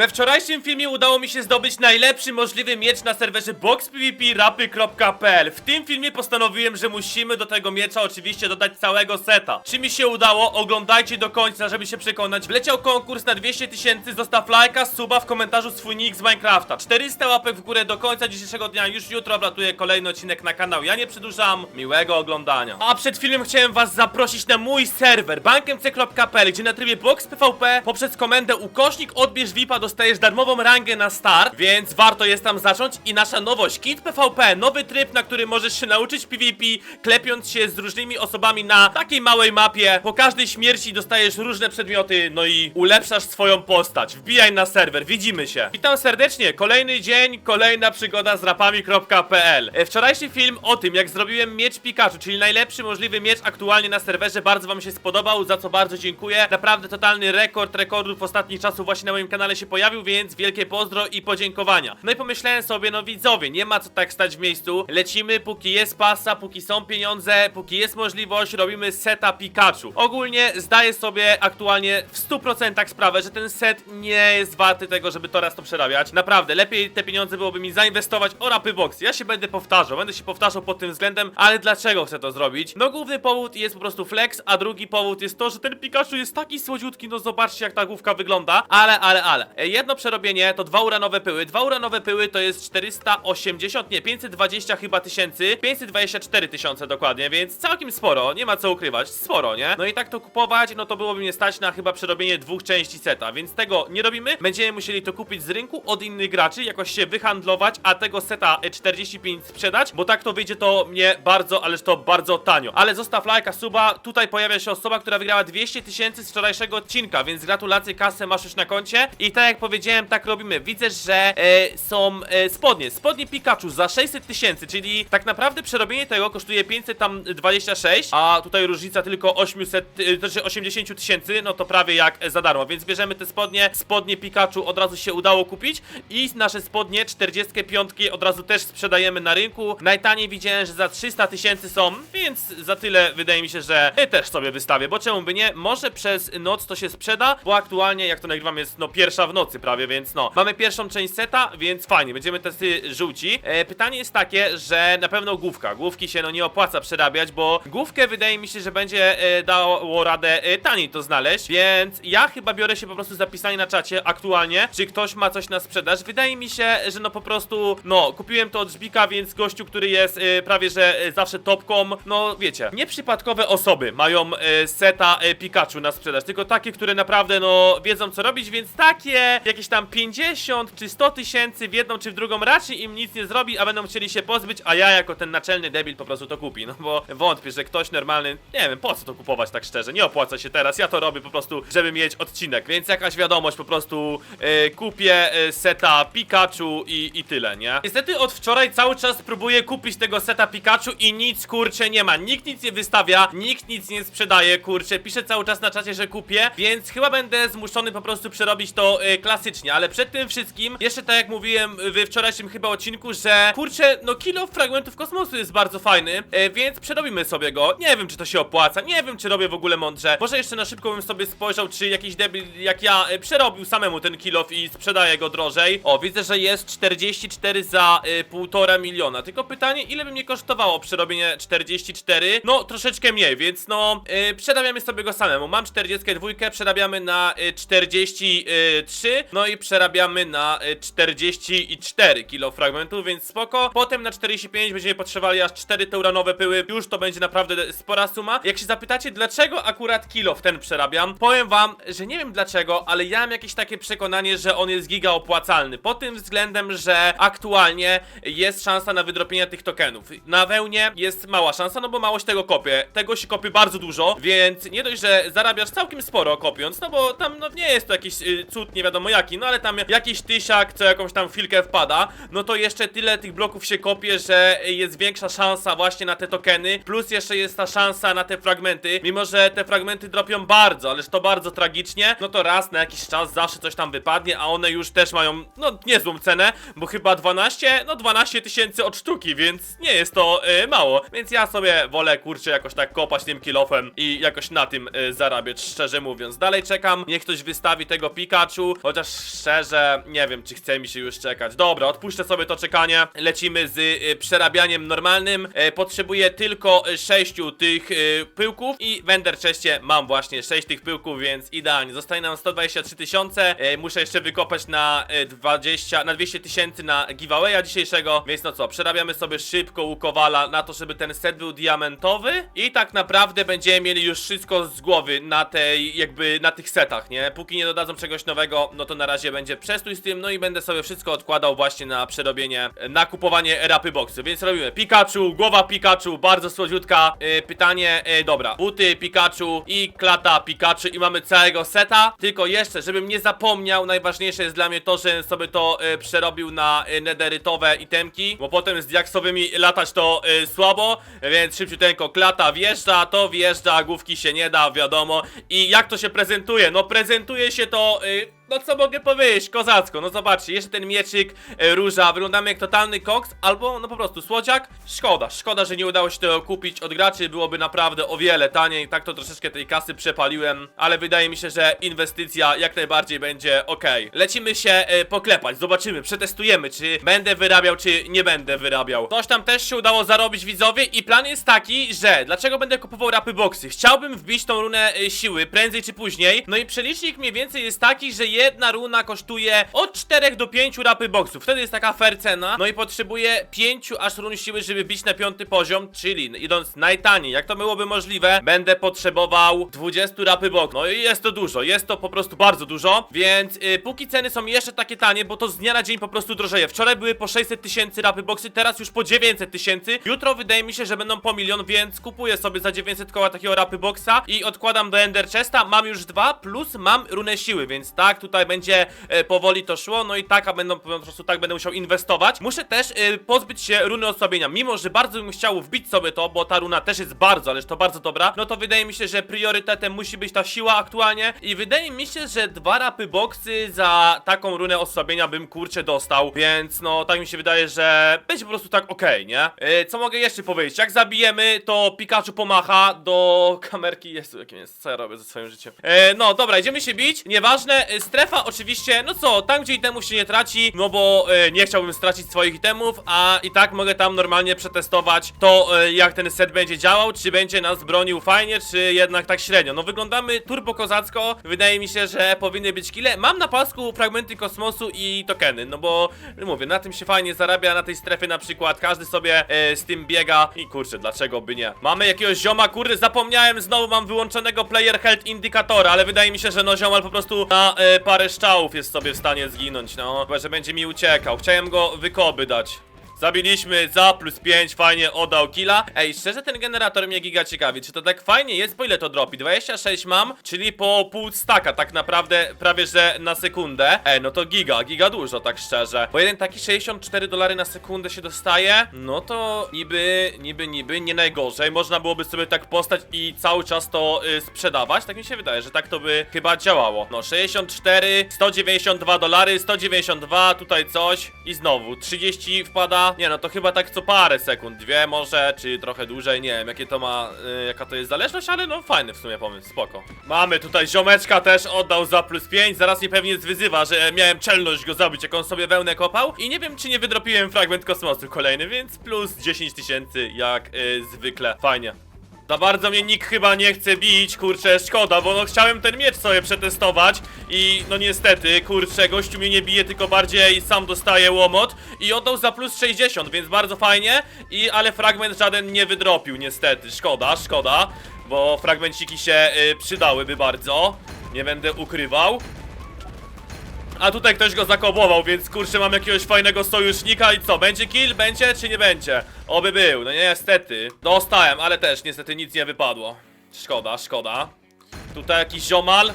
We wczorajszym filmie udało mi się zdobyć najlepszy możliwy miecz na serwerze boxpvprapy.pl W tym filmie postanowiłem, że musimy do tego miecza oczywiście dodać całego seta. Czy mi się udało? Oglądajcie do końca, żeby się przekonać. Wleciał konkurs na 200 tysięcy, zostaw lajka, suba w komentarzu swój nick z Minecrafta. 400 łapek w górę do końca dzisiejszego dnia, już jutro wlatuje kolejny odcinek na kanał. Ja nie przedłużam, miłego oglądania. A przed filmem chciałem was zaprosić na mój serwer bankmc.pl, gdzie na trybie box.pvp poprzez komendę ukośnik odbierz VIPa dostajesz darmową rangę na start, więc warto jest tam zacząć i nasza nowość Kit PvP, nowy tryb, na którym możesz się nauczyć PvP, klepiąc się z różnymi osobami na takiej małej mapie. Po każdej śmierci dostajesz różne przedmioty, no i ulepszasz swoją postać. Wbijaj na serwer, widzimy się. Witam serdecznie, kolejny dzień, kolejna przygoda z rapami.pl. E, Wczorajszy film o tym, jak zrobiłem miecz Pikachu, czyli najlepszy możliwy miecz aktualnie na serwerze, bardzo wam się spodobał, za co bardzo dziękuję. Naprawdę totalny rekord rekordów ostatnich czasów właśnie na moim kanale się pojawił, więc wielkie pozdro i podziękowania. No i pomyślałem sobie, no widzowie, nie ma co tak stać w miejscu. Lecimy, póki jest pasa, póki są pieniądze, póki jest możliwość, robimy seta Pikachu. Ogólnie zdaję sobie aktualnie w 100% sprawę, że ten set nie jest warty tego, żeby to raz to przerabiać. Naprawdę, lepiej te pieniądze byłoby mi zainwestować o rapy boxy. Ja się będę powtarzał, będę się powtarzał pod tym względem, ale dlaczego chcę to zrobić? No główny powód jest po prostu flex, a drugi powód jest to, że ten Pikachu jest taki słodziutki, no zobaczcie jak ta główka wygląda. Ale, ale, ale. Jedno przerobienie to dwa uranowe pyły. Dwa uranowe pyły to jest 480, nie, 520 chyba tysięcy. 524 tysiące dokładnie, więc całkiem sporo, nie ma co ukrywać, sporo, nie? No i tak to kupować, no to byłoby mnie stać na chyba przerobienie dwóch części seta, więc tego nie robimy. Będziemy musieli to kupić z rynku od innych graczy, jakoś się wyhandlować, a tego seta e, 45 sprzedać, bo tak to wyjdzie to mnie bardzo, ależ to bardzo tanio. Ale zostaw lajka, suba, tutaj pojawia się osoba, która wygrała 200 tysięcy z wczorajszego odcinka, więc gratulacje, kasę masz już na koncie. I tak jak powiedziałem, tak robimy. Widzę, że e, są e, spodnie, spodnie Pikachu za 600 tysięcy, czyli tak naprawdę przerobienie tego kosztuje 500 tam 26, a tutaj różnica tylko 800, e, znaczy 80 tysięcy, no to prawie jak e, za darmo, więc bierzemy te spodnie, spodnie Pikachu od razu się udało kupić i nasze spodnie 45 od razu też sprzedajemy na rynku. Najtaniej widziałem, że za 300 tysięcy są, więc za tyle wydaje mi się, że e, też sobie wystawię, bo czemu by nie? Może przez noc to się sprzeda, bo aktualnie jak to nagrywam jest no pierwsza w nocy prawie, więc no. Mamy pierwszą część seta, więc fajnie, będziemy testy żółci. E, pytanie jest takie, że na pewno główka. Główki się no nie opłaca przerabiać, bo główkę wydaje mi się, że będzie e, dało radę e, taniej to znaleźć, więc ja chyba biorę się po prostu zapisanie na czacie aktualnie, czy ktoś ma coś na sprzedaż. Wydaje mi się, że no po prostu, no, kupiłem to od Żbika, więc gościu, który jest e, prawie, że e, zawsze topką, no wiecie, nieprzypadkowe osoby mają e, seta e, Pikachu na sprzedaż, tylko takie, które naprawdę, no, wiedzą co robić, więc takie jakieś tam 50 czy 100 tysięcy w jedną czy w drugą raczej im nic nie zrobi, a będą chcieli się pozbyć, a ja jako ten naczelny debil po prostu to kupi, no bo wątpię, że ktoś normalny, nie wiem, po co to kupować tak szczerze, nie opłaca się teraz, ja to robię po prostu, żeby mieć odcinek, więc jakaś wiadomość po prostu e, kupię e, seta Pikachu i, i tyle, nie? Niestety od wczoraj cały czas próbuję kupić tego seta Pikachu i nic kurczę nie ma, nikt nic nie wystawia, nikt nic nie sprzedaje, kurczę, piszę cały czas na czacie, że kupię, więc chyba będę zmuszony po prostu przerobić to e, klasycznie, ale przed tym wszystkim, jeszcze tak jak mówiłem we wczorajszym chyba odcinku, że kurczę, no kilo fragmentów kosmosu jest bardzo fajny, e, więc przerobimy sobie go, nie wiem czy to się opłaca, nie wiem czy robię w ogóle mądrze, może jeszcze na szybko bym sobie spojrzał, czy jakiś debil jak ja e, przerobił samemu ten kilof i sprzedaje go drożej, o widzę, że jest 44 za e, półtora miliona, tylko pytanie, ile by mnie kosztowało przerobienie 44, no troszeczkę mniej, więc no, e, przerabiamy sobie go samemu, mam 42, przerabiamy na e, 43, no i przerabiamy na e, 44 kilo fragmentów, więc spoko. Potem na 45 będziemy potrzebowali aż 4 te uranowe pyły, już to będzie naprawdę spora suma. Jak się zapytacie, dlaczego akurat kilo w ten przerabiam, powiem wam, że nie wiem dlaczego, ale ja mam jakieś takie przekonanie, że on jest giga opłacalny. Pod tym względem, że aktualnie jest szansa na wydropienie tych tokenów. Na wełnie jest mała szansa, no bo mało się tego kopie. Tego się kopie bardzo dużo, więc nie dość, że zarabiasz całkiem sporo kopiąc, no bo tam no nie jest to jakiś y, cud nie wiadomo jaki, no ale tam jakiś tysiak co jakąś tam chwilkę wpada, no to jeszcze tyle tych bloków się kopie, że jest większa szansa właśnie na te tokeny, plus jeszcze jest ta szansa na te fragmenty, mimo że te fragmenty dropią bardzo, ależ to bardzo tragicznie, no to raz na jakiś czas zawsze coś tam wypadnie, a one już też mają, no niezłą cenę, bo chyba 12, no 12 tysięcy od sztuki, więc nie jest to y, mało, więc ja sobie wolę kurczę jakoś tak kopać tym kilofem i jakoś na tym y, zarabiać, szczerze mówiąc. Dalej czekam, niech ktoś wystawi tego Pikachu, Chociaż szczerze, nie wiem, czy chce mi się już czekać. Dobra, odpuszczę sobie to czekanie. Lecimy z y, przerabianiem normalnym. E, potrzebuję tylko 6 tych y, pyłków i w Ender mam właśnie 6 tych pyłków, więc idealnie. Zostaje nam 123 tysiące. E, muszę jeszcze wykopać na e, 20, na 200 tysięcy na giveawaya dzisiejszego. Więc no co, przerabiamy sobie szybko u Kowala na to, żeby ten set był diamentowy. I tak naprawdę będziemy mieli już wszystko z głowy na tej, jakby na tych setach, nie? Póki nie dodadzą czegoś nowego, no to na razie będzie przestój z tym, no i będę sobie wszystko odkładał właśnie na przerobienie, na kupowanie rapy boxy. Więc robimy Pikachu, głowa Pikachu, bardzo słodziutka. Yy, pytanie, yy, dobra, buty Pikachu i klata Pikachu i mamy całego seta. Tylko jeszcze, żebym nie zapomniał, najważniejsze jest dla mnie to, że sobie to przerobił na yy, nederytowe itemki, bo potem z diaksowymi latać to słabo, więc szybciuteńko klata wjeżdża, to wjeżdża, główki się nie da, wiadomo. I jak to się prezentuje? No prezentuje się to... no co mogę powiedzieć, kozacko, no zobaczcie, jeszcze ten mieczyk, e, róża, wyglądamy jak totalny koks, albo no po prostu słodziak. Szkoda, szkoda, że nie udało się tego kupić od graczy, byłoby naprawdę o wiele taniej, tak to troszeczkę tej kasy przepaliłem, ale wydaje mi się, że inwestycja jak najbardziej będzie ok. Lecimy się e, poklepać, zobaczymy, przetestujemy, czy będę wyrabiał, czy nie będę wyrabiał. Coś tam też się udało zarobić widzowie i plan jest taki, że dlaczego będę kupował rapy boxy? Chciałbym wbić tą runę e, siły prędzej czy później, no i przelicznik mniej więcej jest taki, że jedna runa kosztuje od 4 do 5 rapy boxów. Wtedy jest taka fair cena. No i potrzebuję 5 aż run siły, żeby bić na piąty poziom, czyli idąc najtaniej. Jak to byłoby możliwe, będę potrzebował 20 rapy boxów. No i jest to dużo, jest to po prostu bardzo dużo, więc y, póki ceny są jeszcze takie tanie, bo to z dnia na dzień po prostu drożeje. Wczoraj były po 600 tysięcy rapy boxy, teraz już po 900 tysięcy. Jutro wydaje mi się, że będą po milion, więc kupuję sobie za 900 koła takiego rapy boxa i odkładam do Ender Chesta. Mam już dwa, plus mam runę siły, więc tak, tutaj będzie e, powoli to szło, no i tak, a będą po prostu tak będę musiał inwestować. Muszę też e, pozbyć się runy osłabienia, mimo że bardzo bym chciał wbić sobie to, bo ta runa też jest bardzo, ależ to bardzo dobra, no to wydaje mi się, że priorytetem musi być ta siła aktualnie i wydaje mi się, że dwa rapy boxy za taką runę osłabienia bym kurczę dostał, więc no tak mi się wydaje, że będzie po prostu tak okej, nie? E, co mogę jeszcze powiedzieć? Jak zabijemy, to Pikachu pomacha do kamerki, jest jakim jest, co ja robię ze swoim życiem? No dobra, idziemy się bić, nieważne, e, strefa oczywiście, no co, tam gdzie itemów się nie traci, no bo e, nie chciałbym stracić swoich itemów, a i tak mogę tam normalnie przetestować to, e, jak ten set będzie działał, czy będzie nas bronił fajnie, czy jednak tak średnio. No wyglądamy turbo kozacko, wydaje mi się, że powinny być kile. Mam na pasku fragmenty kosmosu i tokeny, no bo mówię, na tym się fajnie zarabia, na tej strefie na przykład, każdy sobie e, z tym biega i kurczę, dlaczego by nie? Mamy jakiegoś zioma, kurde, zapomniałem, znowu mam wyłączonego player health indikatora, ale wydaje mi się, że no ziomal po prostu na e, parę strzałów jest sobie w stanie zginąć, no. Chyba, że będzie mi uciekał. Chciałem go wykoby dać. Zabiliśmy za plus 5, fajnie oddał killa. Ej, szczerze ten generator mnie giga ciekawi, czy to tak fajnie jest, po ile to dropi? 26 mam, czyli po pół staka tak naprawdę, prawie że na sekundę. Ej, no to giga, giga dużo tak szczerze. Bo jeden taki 64 dolary na sekundę się dostaje, no to niby, niby, niby, nie najgorzej. Można byłoby sobie tak postać i cały czas to y, sprzedawać, tak mi się wydaje, że tak to by chyba działało. No 64, 192 dolary, 192, tutaj coś i znowu 30 wpada nie no, to chyba tak co parę sekund, dwie może, czy trochę dłużej, nie wiem jakie to ma, y, jaka to jest zależność, ale no fajny w sumie pomysł, spoko. Mamy tutaj ziomeczka też oddał za plus 5, zaraz mnie pewnie zwyzywa, że miałem czelność go zabić, jak on sobie wełnę kopał i nie wiem czy nie wydropiłem fragment kosmosu kolejny, więc plus 10 tysięcy jak y, zwykle, fajnie. Za bardzo mnie nikt chyba nie chce bić, kurczę, szkoda, bo no chciałem ten miecz sobie przetestować i no niestety, kurczę, gościu mnie nie bije, tylko bardziej sam dostaje łomot i oddał za plus 60, więc bardzo fajnie, i ale fragment żaden nie wydropił niestety, szkoda, szkoda, bo fragmenciki się y, przydałyby bardzo, nie będę ukrywał. A tutaj ktoś go zakobował, więc kurczę mam jakiegoś fajnego sojusznika i co, będzie kill? Będzie czy nie będzie? Oby był, no niestety. Dostałem, ale też niestety nic nie wypadło. Szkoda, szkoda. Tutaj jakiś ziomal.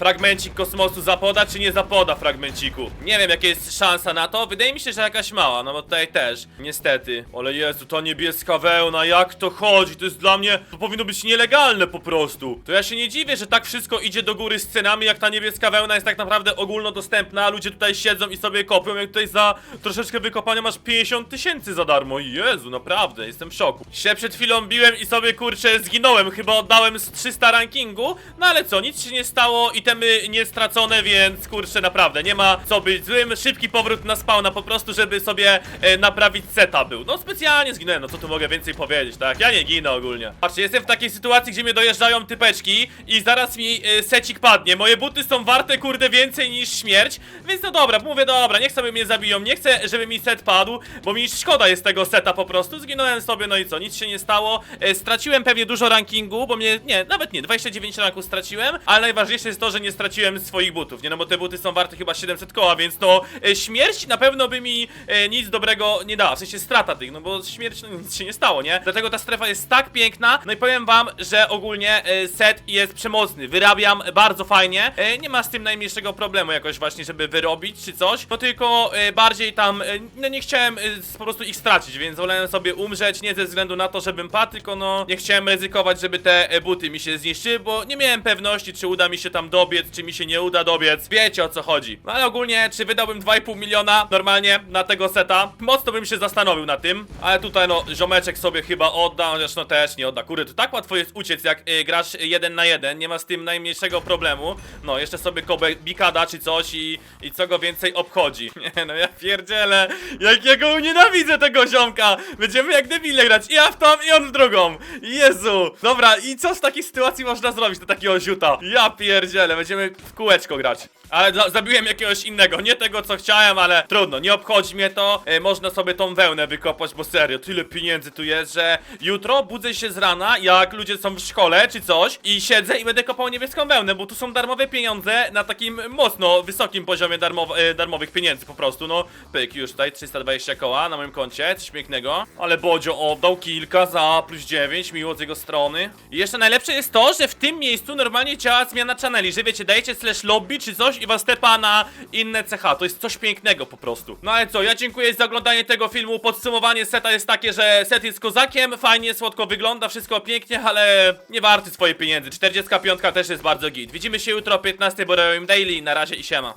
Fragmencik kosmosu zapoda, czy nie zapoda fragmenciku? Nie wiem, jaka jest szansa na to. Wydaje mi się, że jakaś mała, no bo tutaj też. Niestety. Ale Jezu, ta niebieska wełna, jak to chodzi? To jest dla mnie... To powinno być nielegalne po prostu. To ja się nie dziwię, że tak wszystko idzie do góry z cenami, jak ta niebieska wełna jest tak naprawdę ogólnodostępna, a ludzie tutaj siedzą i sobie kopią, jak tutaj za troszeczkę wykopania masz 50 tysięcy za darmo. Jezu, naprawdę, jestem w szoku. Się przed chwilą biłem i sobie, kurczę, zginąłem. Chyba oddałem z 300 rankingu, no ale co, nic się nie stało i itemy nie stracone, więc kurczę, naprawdę, nie ma co być złym. Szybki powrót na spawna po prostu, żeby sobie e, naprawić seta był. No specjalnie zginąłem, no co tu mogę więcej powiedzieć, tak? Ja nie ginę ogólnie. Patrzcie, jestem w takiej sytuacji, gdzie mnie dojeżdżają typeczki i zaraz mi e, secik padnie. Moje buty są warte, kurde, więcej niż śmierć, więc no dobra, mówię, dobra, niech sobie mnie zabiją, nie chcę, żeby mi set padł, bo mi szkoda jest tego seta po prostu. Zginąłem sobie, no i co, nic się nie stało. E, straciłem pewnie dużo rankingu, bo mnie, nie, nawet nie, 29 ranku straciłem, ale najważniejsze jest to, że nie straciłem swoich butów, nie, no bo te buty są warte chyba 700 koła, więc to e, śmierć na pewno by mi e, nic dobrego nie dała, w sensie strata tych, no bo śmierć, no nic się nie stało, nie? Dlatego ta strefa jest tak piękna, no i powiem wam, że ogólnie e, set jest przemocny, wyrabiam bardzo fajnie, e, nie ma z tym najmniejszego problemu jakoś właśnie, żeby wyrobić czy coś, no tylko e, bardziej tam, e, no nie chciałem e, po prostu ich stracić, więc wolałem sobie umrzeć, nie ze względu na to, żebym padł, tylko no nie chciałem ryzykować, żeby te e, buty mi się zniszczyły, bo nie miałem pewności, czy uda mi się tam dobiec, czy mi się nie uda dobiec, wiecie o co chodzi. No ale ogólnie, czy wydałbym 2,5 miliona normalnie na tego seta? Mocno bym się zastanowił na tym, ale tutaj no, ziomeczek sobie chyba odda, chociaż no też nie odda. Kurde, to tak łatwo jest uciec, jak y, grasz jeden na jeden, nie ma z tym najmniejszego problemu. No, jeszcze sobie kobę bikada czy coś i, i co go więcej obchodzi. Nie no, ja pierdzielę, jakiego nienawidzę tego ziomka. Będziemy jak debile grać, i ja w tą, i on w drugą. Jezu. Dobra, i co w takiej sytuacji można zrobić do takiego ziuta? Ja pierdzielę, będziemy w kółeczko grać. Ale za zabiłem jakiegoś innego, nie tego co chciałem, ale trudno, nie obchodzi mnie to. E, można sobie tą wełnę wykopać, bo serio, tyle pieniędzy tu jest, że jutro budzę się z rana, jak ludzie są w szkole czy coś i siedzę i będę kopał niebieską wełnę, bo tu są darmowe pieniądze na takim mocno wysokim poziomie e, darmowych pieniędzy po prostu, no. Pyk, już tutaj 320 koła na moim koncie, coś pięknego. Ale Bodzio oddał kilka za plus 9, miło z jego strony. I jeszcze najlepsze jest to, że w tym miejscu normalnie działa zmiana channeli, że wiecie, dajecie slash lobby czy coś i was tepa na inne CH. To jest coś pięknego po prostu. No ale co, ja dziękuję za oglądanie tego filmu. Podsumowanie seta jest takie, że set jest kozakiem, fajnie, słodko wygląda, wszystko pięknie, ale nie warty swoje pieniędzy. 45 też jest bardzo git. Widzimy się jutro o 15, bo robię Daily. Na razie i siema.